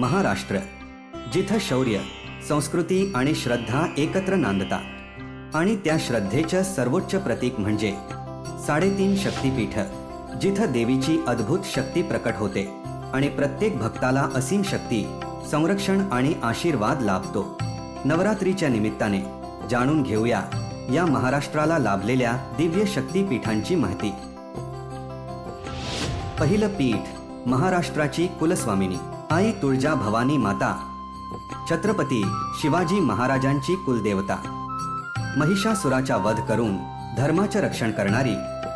महाराष्ट्र जिथं शौर्य संस्कृती आणि श्रद्धा एकत्र नांदतात. आणि त्या श्रद्धेचं सर्वोच्च प्रतीक म्हणजे साडेतीन शक्तीपीठ जिथं देवीची अद्भुत शक्ती प्रकट होते आणि प्रत्येक भक्ताला असीम शक्ती संरक्षण आणि आशीर्वाद लाभतो. नवरात्रीच्या निमित्ताने जाणून घेऊया या महाराष्ट्राला लाभलेल्या दिव्य शक्तीपीठांची माहिती. पहिलं पीठ महाराष्ट्राची कुलस्वामिनी. आई तुळजा भवानी माता छत्रपती शिवाजी महाराजांची कुलदेवता. महिषासुराचा वध करून धर्माचे रक्षण करणारी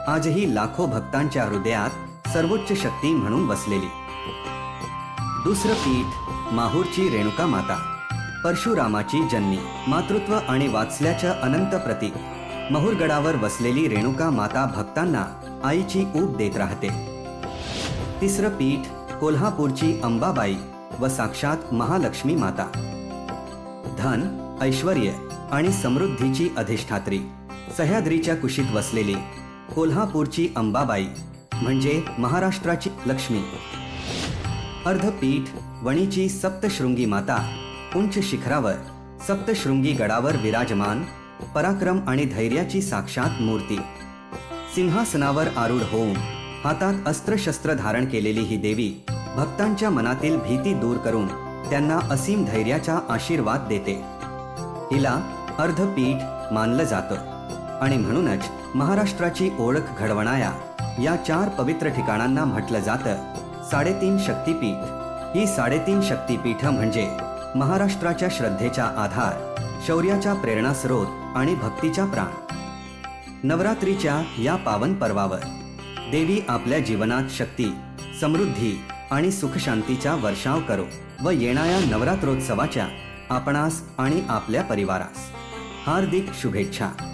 आजही लाखो भक्तांच्या हृदयात सर्वोच्च शक्ती म्हणून बसलेली. दुसरं पीठ माहूरची रेणुका माता परशुरामाची जन्मी मातृत्व आणि वाचल्याच्या अनंत प्रतीक. महुरगडावर बसलेली रेणुका माता भक्तांना आईची ऊब देत राहते. तिसरं पीठ कोल्हापूरची अंबाबाई व साक्षात महालक्ष्मी माता. धन ऐश्वर आणि समृद्धीची अधिष्ठात्री. सह्याद्रीच्या कुशीत वसलेली कोल्हापूरची अंबाबाई म्हणजे महाराष्ट्राची लक्ष्मी. अर्धपीठ वणीची सप्तशृंगी माता उंच शिखरावर सप्तशृंगी गडावर विराजमान पराक्रम आणि धैर्याची साक्षात मूर्ती. सिंहासनावर आरूढ होऊन हातात अस्त्रशस्त्र धारण केलेली ही देवी भक्तांच्या मनातील भीती दूर करून त्यांना असीम धैर्याचा आशीर्वाद देते. हिला अर्धपीठ मानलं जातं आणि म्हणूनच महाराष्ट्राची ओळख घडवणाऱ्या या चार पवित्र ठिकाणांना म्हटलं जातं साडेतीन शक्तीपीठ. ही साडेतीन शक्तीपीठ म्हणजे महाराष्ट्राच्या श्रद्धेचा आधार शौर्याचा प्रेरणास्रोत आणि भक्तीचा प्राण. नवरात्रीच्या या पावन पर्वावर देवी आपल्या जीवनात शक्ती समृद्धी आणि सुखशांतीचा वर्षाव करो व येणाऱ्या नवरात्रोत्सवाच्या आपणास आणि आपल्या परिवारास. हार्दिक शुभेच्छा.